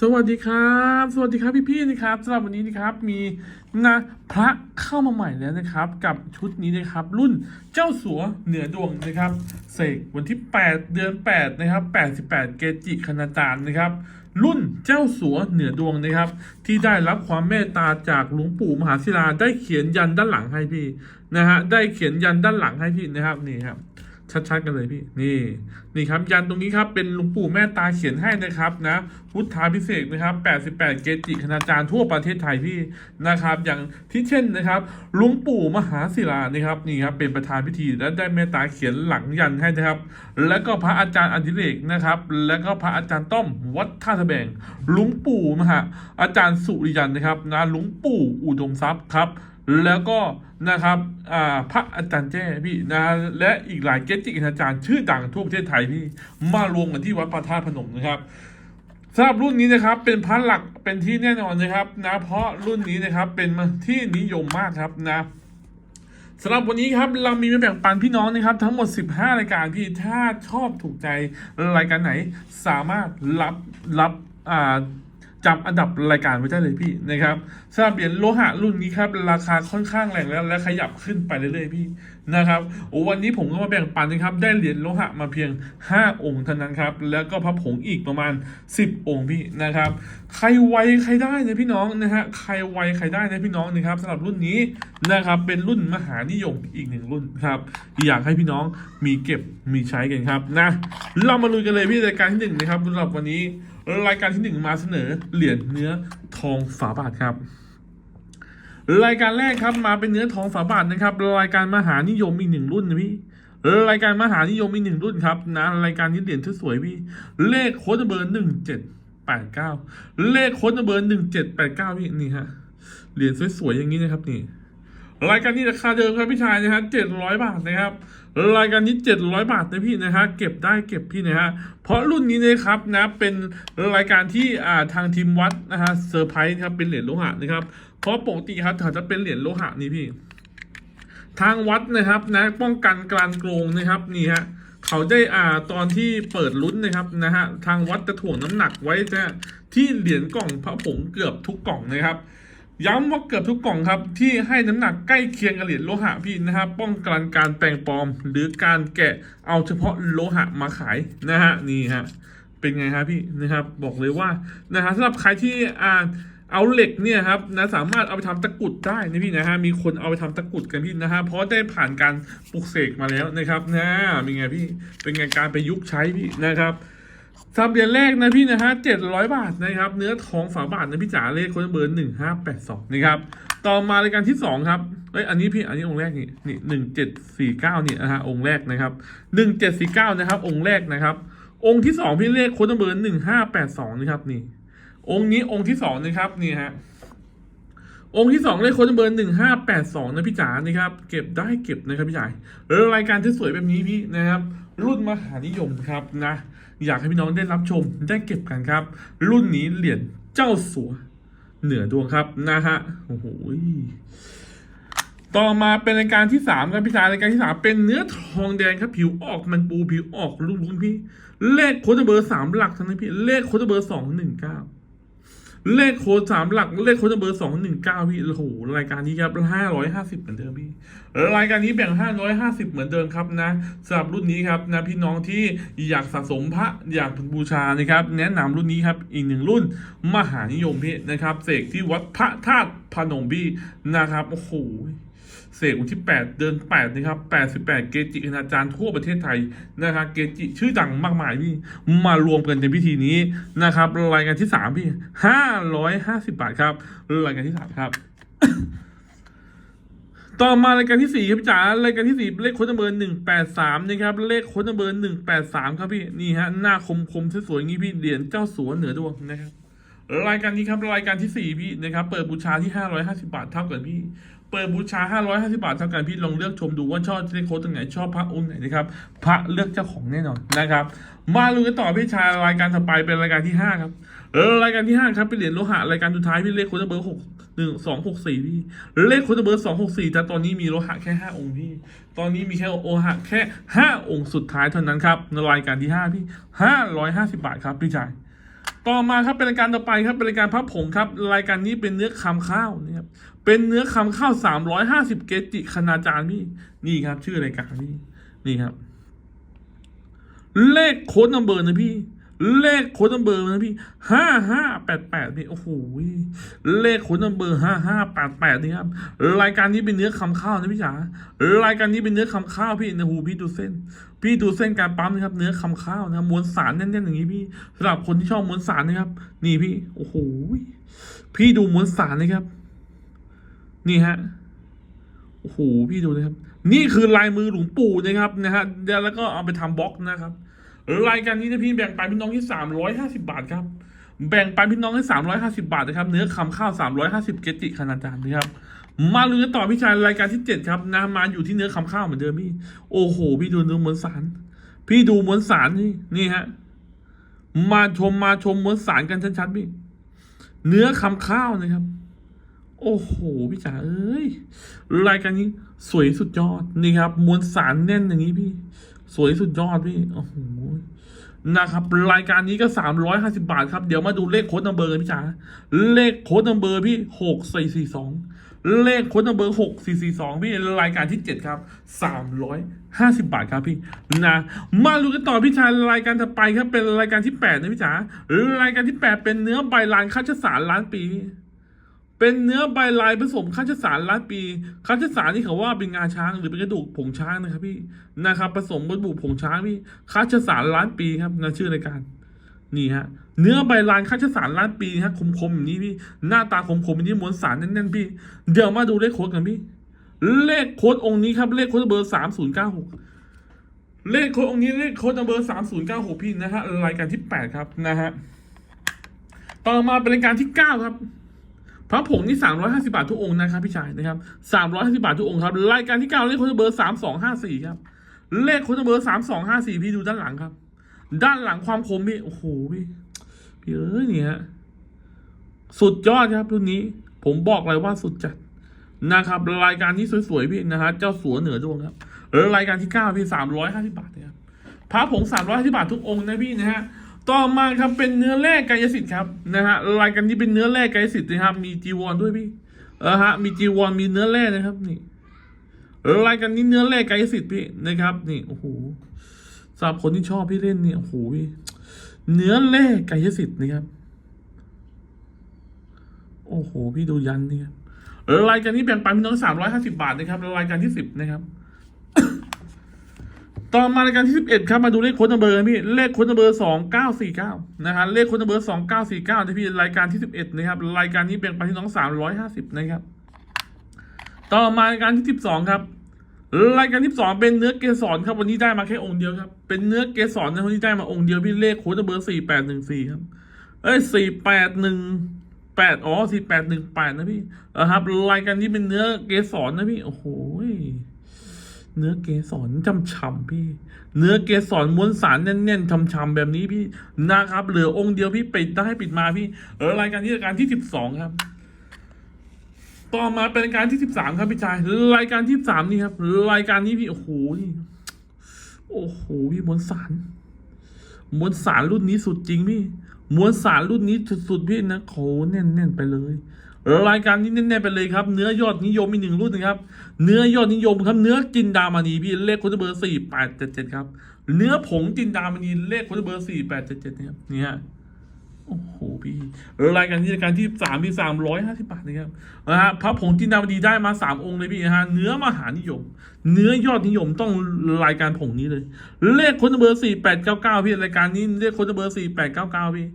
สวัสดีครับ สวัสดีครับพี่ๆนะครับสำหรับวันนี้นะครับมีนะพระเข้ามาใหม่แล้วนะครับ กับชุดนี้นะครับ รุ่นเจ้าสัวเหนือดวงนะครับเสกวันที่ 8 เดือน 8 นะครับ 88 เกจิคณาจารย์นะครับ รุ่นเจ้าสัวเหนือดวงนะครับ ที่ได้รับความเมตตาจากหลวงปู่มหาศิลาได้เขียนยันด้านหลังให้พี่นะฮะได้เขียนยันด้านหลังให้พี่นะครับนี่ครับ ชัดๆกันเลยพี่นี่นี่ครับยันตรงนี้ครับเป็นหลวงปู่แม่ตาเขียนให้นะครับนะพุทธาพิเศษนะครับ 88 เกจิคณาจารย์ทั่วประเทศไทยพี่นะครับ อย่างที่เช่นนะครับหลวงปู่มหาศิลานะครับนี่ครับเป็นประธานพิธีและได้เมตตาเขียนหลังยันให้นะครับ แล้วก็พระอาจารย์อดิเรกนะครับ แล้วก็พระอาจารย์ต้อมวัดท่าตะแบงหลวงปู่มหาอาจารย์สุริยันนะครับนะหลวงปู่อุดมทรัพย์ครับ แล้วก็นะครับพระอาจารย์แจ้พี่นะและอีกหลายเกจิอาจารย์ชื่อดังทั่วประเทศไทยพี่มารวมกันที่วัดพระธาตุพนมนะครับสำหรับรุ่นนี้นะครับเป็นพระหลักเป็นที่แน่นอนนะครับนะเพราะรุ่นนี้นะครับเป็นที่นิยมมากครับนะสำหรับวันนี้ครับเรามีมาแบ่งปันพี่น้องนะครับ ทั้งหมด 15 รายการพี่ถ้าชอบถูกใจรายการไหน สามารถรับรับอ่า จำอันดับรายการไว้ได้เลยพี่นะครับสำหรับเหรียญโลหะรุ่นนี้ครับราคาค่อนข้างแรงแล้วและขยับขึ้นไปเรื่อยๆพี่นะครับโอ้วันนี้ผมก็มาแบ่งปันนะครับได้เหรียญโลหะมาเพียง 5 องค์เท่านั้นครับแล้วก็พระผงอีกประมาณ 10 องค์พี่นะครับ ใครไวใครได้นะพี่น้องนะฮะใครไวใครได้นะพี่น้องนะครับสำหรับรุ่นนี้นะครับเป็นรุ่นมหานิยมอีกหนึ่งรุ่นครับอยากให้พี่น้องมีเก็บมีใช้กันครับนะเรามาลุยกันเลยพี่รายการที่หนึ่งนะครับสำหรับวันนี้ รายการที่หนึ่งมาเสนอเหรียญเนื้อทองฝาบาทครับ รายการแรกครับมาเป็นเนื้อทองฝาบาทนะครับ รายการมหานิยมอีกหนึ่งรุ่นนะพี่รายการมหานิยมอีกหนึ่งรุ่นครับนะรายการนี้เหรียญที่สวยพี่เลขโค้ดเบอร์หนึ่งเจ็ดแปดเก้าเลขโค้ดเบอร์หนึ่งเจ็ดแปดเก้าพี่นี่ฮะเหรียญสวยๆอย่างนี้นะครับนี่ รายการนี้ราคาเดิมครับพี่ชายนะฮะเจ็ดร้อยบาทนะครับ รายการนี้เจ็ดร้อยบาทนะพี่นะฮะเก็บได้เก็บพี่นะฮะเพราะรุ่นนี้นะครับนะเป็นรายการที่อ่าทางทีมวัดนะฮะเซอร์ไพรส์ครับเป็นเหรียญโลหะนะครับเพราะปกติครับถ้าจะเป็นเหรียญโลหะนี่พี่ ทางวัดนะครับนะป้องกันการโกงนะครับนี่ฮะเขาได้อ่าตอนที่เปิดลุ้นนะครับนะฮะทางวัดจะถ่วงน้ำหนักไว้จะที่เหรียญกล่องพระผงเกือบทุกกล่องนะครับ ย้ำว่าเกือบทุกกล่องครับ ที่ให้น้ำหนักใกล้เคียงกับเหรียญโลหะพี่นะครับป้องกันการแปลงปลอม หรือการแกะเอาเฉพาะโลหะมาขายนะฮะนี่ฮะเป็นไงครับพี่นะครับบอกเลยว่านะฮะสำหรับใครที่อ่าเอาเหล็กเนี่ยครับนะสามารถเอาไปทำตะกรุดได้นะพี่นะฮะมีคนเอาไปทำตะกรุดกันพี่นะฮะเพราะได้ผ่านการปลุกเสกมาแล้วนะครับนะเป็นไงพี่เป็นไงการไปยุกใช้พี่นะครับ สามเหรียญแรกนะพี่นะฮะเจ็ดร้อยบาทนะครับ เนื้อทองฝาบาทนะพี่จ๋าเลขคนเบอร์หนึ่งห้าแปดสองนะครับ ต่อมารายการที่สองครับเอ้ยอันนี้พี่อันนี้องค์แรกนี่นี่หนึ่งเจ็ดสี่เก้านี่นะฮะองค์แรกนะครับหนึ่งเจ็ดสี่เก้านะครับ องค์แรกนะครับ องค์ที่สองพี่เลขคนเบอร์หนึ่งห้าแปดสองนะครับนี่ องค์นี้องค์ที่สองนะครับนี่ฮะองค์ที่สองเลขโค้ดเบอร์หนึ่งห้าแปดสองนะพี่จ๋านะครับ เก็บได้เก็บนะครับพี่จ๋าแล้วรายการที่สวยแบบนี้พี่นะครับ รุ่นมหานิยมครับนะ อยากให้พี่น้องได้รับชมได้เก็บกันครับ รุ่นนี้เหรียญเจ้าสัว เหนือดวงครับนะฮะโอ้โหต่อมาเป็นรายการที่สามครับพี่ชายรายการที่สามเป็นเนื้อทองแดงครับผิวออกมันปูผิวออกรุ่นๆพี่ เลขโค้ดเบอร์สามหลักทั้งนั้นพี่เลขโค้ดเบอร์สองหนึ่งเก้า เลขโค้ดสามหลัก เลขโค้ดเบอร์สองหนึ่งเก้าพี่โอ้โหรายการนี้ครับห้าร้อยห้าสิบเหมือนเดิมพี่รายการนี้แบ่งห้าร้อยห้าสิบเหมือนเดิมครับนะสำหรับรุ่นนี้ครับนะพี่น้องที่อยากสะสมพระอยากบูชานะครับ แนะนำรุ่นนี้ครับอีกหนึ่งรุ่นมหานิยมพี่นะครับเสกที่วัดพระธาตุพนมพี่นะครับโอ้โห เสกวันที่ 8 เดือน8นะครับ88 เกจิคณาจารย์ทั่วประเทศไทยนะครับเกจิชื่อดังมากมายพี่มารวมกันในพิธีนี้นะครับรายการที่ 3 พี่ 550 บาทครับรายการที่ 3 ครับต่อมารายการที่สี่ครับพี่จ๋ารายการที่สี่เลขโค้ดเบอร์หนึ่งแปดสามนะครับเลขโค้ดเบอร์หนึ่งแปดสามครับพี่นี่ฮะหน้าคมคมสวยๆอย่างนี้พี่เหรียญเจ้าสัวเหนือดวงนะครับรายการนี้ครับรายการที่สี่พี่นะครับเปิดบูชาที่ห้าร้อยห้าสิบาทเท่ากันพี่ เปิดบูชาห้าร้อยห้าสิบาทเท่ากันพี่ลองเลือกชมดูว่าชอบเลขโค้ดตรงไหนชอบพระองค์ไหนนะครับพระเลือกเจ้าของแน่นอนนะครับ มาลุยกันต่อพี่ชายรายการต่อไปเป็นรายการที่ห้าครับเออรายการที่ห้าครับเป็นเหรียญโลหะรายการสุดท้ายพี่เลขโค้ดเบอร์หกหนึ่งสองหกสี่พี่เลขโค้ดเบอร์สองหกสี่แต่ตอนนี้มีโลหะแค่ห้าองค์พี่ ตอนนี้มีแค่โลหะแค่ห้าองค์สุดท้ายเท่านั้นครับในรายการที่ห้าพี่ห้าร้อยห้าสิบาทครับพี่ชายต่อมาครับเป็นรายการต่อไปครับเป็นรายการพับผงครับ รายการนี้เป็นเนื้อคำข้าวนะครับ เป็นเนื้อคำข้าวสามร้อยห้าสิบเกจิคณาจารย์พี่ นี่ครับ ชื่อรายการพี่ นี่ครับ เลขโค้ดนัมเบอร์นะพี่ เลขโค้ดนัมเบอร์นะพี่ห้าห้าแปดแปดพี่โอ้โหเลขโค้ดนัมเบอร์ห้าห้าแปดแปดนี่ครับ รายการนี้เป็นเนื้อคำข้าวนะพี่จ๋ารายการนี้เป็นเนื้อคำข้าวพี่นะหูพี่ดูเส้น พี่ดูเส้นการปั๊มนะครับเนื้อคำข้าวนะมวลสารแน่นๆอย่างนี้พี่สำหรับคนที่ชอบมวลสารนะครับ นี่พี่ โอ้โหพี่ดูมวลสารนะครับ นี่ฮะโอ้โหพี่ดูนะครับ นี่คือลายมือหลวงปู่นะครับนะฮะแล้วก็เอาไปทำบล็อกนะครับ รายการนี้นะพี่แบ่งไปพี่น้องที่สามร้อยห้าสิบาทครับ แบ่งไปพี่น้องให้สามร้อยห้าสิบาทนะครับ เนื้อคำข้าวสามร้อยห้าสิบเกจิขนาดจานนะครับ มาลุ้นกันต่อพี่ชายรายการที่เจ็ดครับนะมาอยู่ที่เนื้อคำข้าวเหมือนเดิมพี่ โอ้โห พี่ดูเนื้อมวลสาร พี่ดูมวลสารนี่นี่ฮะมาชมมาชมมวลสารกันชัดๆพี่ เนื้อคำข้าวนะครับ โอ้โหพี่จ๋าเอ้ยรายการนี้สวยสุดยอดนี่ครับ มวลสารแน่นอย่างนี้พี่ สวยสุดยอดพี่โอ้โหนะครับ รายการนี้ก็สามร้อยห้าสิบาทครับ เดี๋ยวมาดูเลขโค้ดนัมเบอร์กันพี่จ๋าเลขโค้ดนัมเบอร์พี่หกสี่สี่สองเลขโค้ดนัมเบอร์หกสี่สี่สองพี่รายการที่เจ็ดครับสามร้อยห้าสิบาทครับพี่นะมาดูกันต่อพี่ชายรายการถัดไปครับเป็นรายการที่แปดนะพี่จ๋ารายการที่แปดเป็นเนื้อใบลานคัชสารล้านปีพี่ เป็นเนื้อใบลายผสมคัชสารล้านปีคัชสารนี่เขาว่าเป็นงาช้างหรือเป็นกระดูกผงช้างนะครับพี่นะครับผสมกระดูกผงช้างพี่คัชสารล้านปีครับนะชื่อรายการนี่ฮะเนื้อใบลานคัชสารล้านปีฮะคมๆอย่างนี้พี่หน้าตาคมๆอย่างนี้มวลสารแน่นๆพี่ เดี๋ยวมาดูเลขโค้ดกันพี่ เลขโค้ดองค์นี้ครับ เลขโค้ดเบอร์สามศูนย์เก้าหกเลขโค้ดองค์นี้เลขโค้ดเบอร์สามศูนย์เก้าหกพี่นะฮะรายการที่แปดครับนะฮะต่อมาเป็นรายการที่เก้าครับ พระผงนี่สามร้อยห้าสิบาททุกองค์นะครับ พี่ชายนะครับสามร้อยห้าสิบาททุกองค์ครับ รายการที่เก้าเลขโค้ดเบอร์สามสองห้าสี่ครับ เลขโค้ดเบอร์สามสองห้าสี่พี่ดูด้านหลังครับ ด้านหลังความคมพี่ โอ้โห พี่ พี่เอ้ยเนี่ยฮะสุดยอดครับรุ่นนี้ ผมบอกเลยว่าสุดจัดนะครับ รายการนี้สวยๆพี่นะฮะ เจ้าสัวเหนือดวงครับรายการที่เก้าพี่สามร้อยห้าสิบาทนะครับพระผงสามร้อยห้าสิบาททุกองค์นะพี่นะฮะ ต่อมาครับเป็นเนื้อแร่กายสิทธิ์ครับนะฮะรายการนี้เป็นเนื้อแร่กายสิทธิ์นะครับมีจีวรด้วยพี่เออฮะมีจีวรมีเนื้อแร่นะครับนี่รายการนี้เนื้อแร่กายสิทธิ์พี่นะครับนี่โอ้โหสำหรับคนที่ชอบพี่เล่นเนี่ยโอ้โหพี่เนื้อแร่กายสิทธิ์นะครับโอ้โหพี่ดูยันนี่ครับรายการนี้แบ่งปันพี่น้องสามร้อยห้าสิบาทนะครับรายการที่สิบนะครับ ต่อมารายการที่สิบเอ็ดครับ มาดูเลขค้นัมเบอร์พี่ เลขค้นัมเบอร์สองเก้าสี่เก้านะฮะ เลขค้นัมเบอร์สองเก้าสี่เก้านะพี่รายการที่สิบเอ็ดนะครับ รายการนี้แบ่งปันพี่น้องสามร้อยห้าสิบนะครับ ต่อมารายการที่สิบสองครับ รายการที่สองเป็นเนื้อเกสรครับ วันนี้ได้มาแค่องค์เดียวครับ เป็นเนื้อเกสรนะวันนี้ได้มาองค์เดียวพี่ เลขค้นัมเบอร์สี่แปดหนึ่งสี่ครับ เอ้ยสี่แปดหนึ่งแปดอ๋อสี่แปดหนึ่งแปดนะพี่นะครับรายการนี้เป็นเนื้อเกสรนะพี่ โอ้โห เนื้อเกสรช่ำๆพี่ เนื้อเกสรม้วนสารแน่นๆช่ำๆแบบนี้พี่นะครับ เหลือองค์เดียวพี่ปิดได้ปิดมาพี่เออรายการที่รายการที่สิบสองครับ ต่อมาเป็นรายการที่สิบสามครับพี่ชายรายการที่สามนี่ครับ รายการนี้พี่โอ้โหนี่โอ้โหพี่ม้วนสารม้วนสารรุ่นนี้สุดจริงพี่ม้วนสารรุ่นนี้สุดๆพี่นะโขแน่นๆไปเลย รายการนี้แน่ๆไปเลยครับ เนื้อยอดนิยมมีหนึ่งรุ่นนะครับ เนื้อยอดนิยมครับ เนื้อจินดามณีพี่เลขค้ดเบอร์สี่แปดเจ็ดเจ็ดครับ เนื้อผงจินดามณีเลขค้ดเบอร์สี่แปดเจ็ดเจ็ดนะครับนี่ฮะโอ้โหพี่รายการนี้รายการที่สามมีสามร้อยห้าสิบบาทนะครับนะฮะพระผงจินดามณีได้มาสามองค์เลยพี่นะฮะเนื้อมหานิยม เนื้อยอดนิยมต้องรายการผงนี้เลย เลขค้ดเบอร์สี่แปดเก้าเก้าพี่รายการนี้เลขค้ดเบอร์สี่แปดเก้าเก้าพี่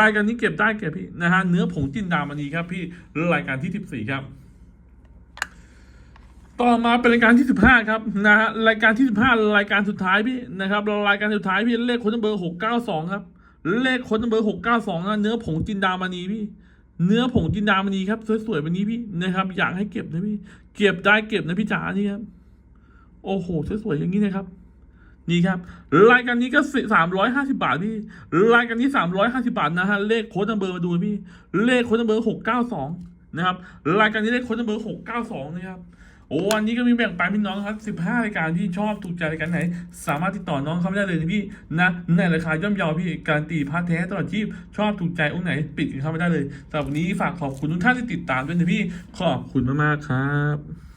รายการนี้เก็บได้เก็บพี่นะฮะเนื้อผงจินดามณีครับพี่รายการที่สิบสี่ครับ ต่อมาเป็นรายการที่สิบห้าครับนะฮะรายการที่สิบห้ารายการสุดท้ายพี่นะครับรายการสุดท้ายพี่เลขค้ดเบอร์หกเก้าสองครับ เลขค้ดเบอร์หกเก้าสองนะเนื้อผงจินดามณีพี่เนื้อผงจินดามณีครับสวยๆแบบนี้พี่นะครับ อยากให้เก็บนะพี่ เก็บได้เก็บนะพี่จ๋านี่ครับ โอ้โหสวยๆอย่างนี้นะครับ นี่ครับรายการนี้ก็สามร้อยห้าสิบาทพี่รายการนี้สามร้อยห้าสิบาทนะฮะเลขโค้ดนัมเบอร์มาดูพี่เลขโค้ดนัมเบอร์หกเก้าสองนะครับรายการนี้เลขโค้ดนัมเบอร์หกเก้าสองนะครับโอ้วันนี้ก็มีแบ่งปันพี่น้องครับ 15 รายการที่ชอบถูกใจรายการไหน สามารถติดต่อน้องเขาไม่ได้เลยนะพี่นะในราคาย่อมเยาพี่การตีพาร์ทแท้ตลอดชีพชอบถูกใจองค์ไหนปิดกันเข้าไม่ได้เลยสำหรับวันนี้ฝากขอบคุณทุกท่านที่ติดตามด้วยนะพี่ขอบคุณมากๆครับ